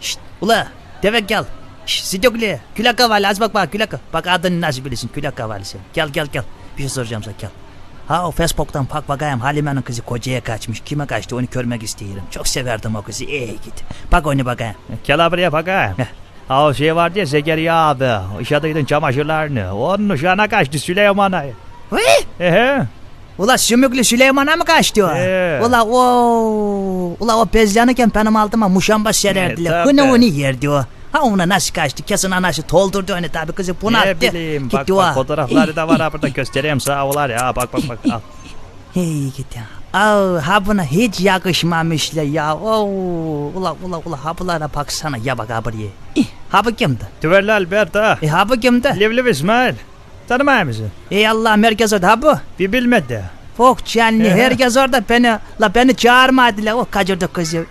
Şşt ula devek gel. Şşt Sidokli külak havalı az bak bak külak. Bak adını nasıl bilirsin külak havalı sen. Gel gel gel. Bir şey soracağım sana gel. Ha o Facebook'tan bak bakayım Halime'nin kızı kocaya kaçmış. Kime kaçtı onu görmek istiyorum. Çok severdim o kızı. İyi git. Bak onu bakayım. Gel buraya bakayım. Ha o şey vardı ya Zekeriya abi. Işadıydın çamaşırlarını. Onun uşağına kaçtı Süleyman'a. Ehe. Ula Sümüklü Süleyman'a mı kaçtı o? Ee. Ula o Ula o bezyanıken benim altıma muşamba sererdiler. E, Hını onu yerdi o. Ha ona nasıl kaçtı? Kesin anası toldurdu onu tabi kızı bunu attı. Ne bileyim bak Gitti bak o. fotoğrafları da var ha burada göstereyim sağ olar ya bak bak bak al. Hey gitti. Aa, ha buna hiç yakışmamışlar ya. Oo, ula ula ula ha bunlara baksana ya bak. İh, Ha bu kimdi? Tüverli Albert ha. E ha bu kimdi? Liv Liv İsmail. Tanımıyor musun? Ey Allah merkez orada ha bu. Bir bilmedi. Fok canlı Ee? herkes orada beni la beni çağırmadılar o kaçırdı kızı.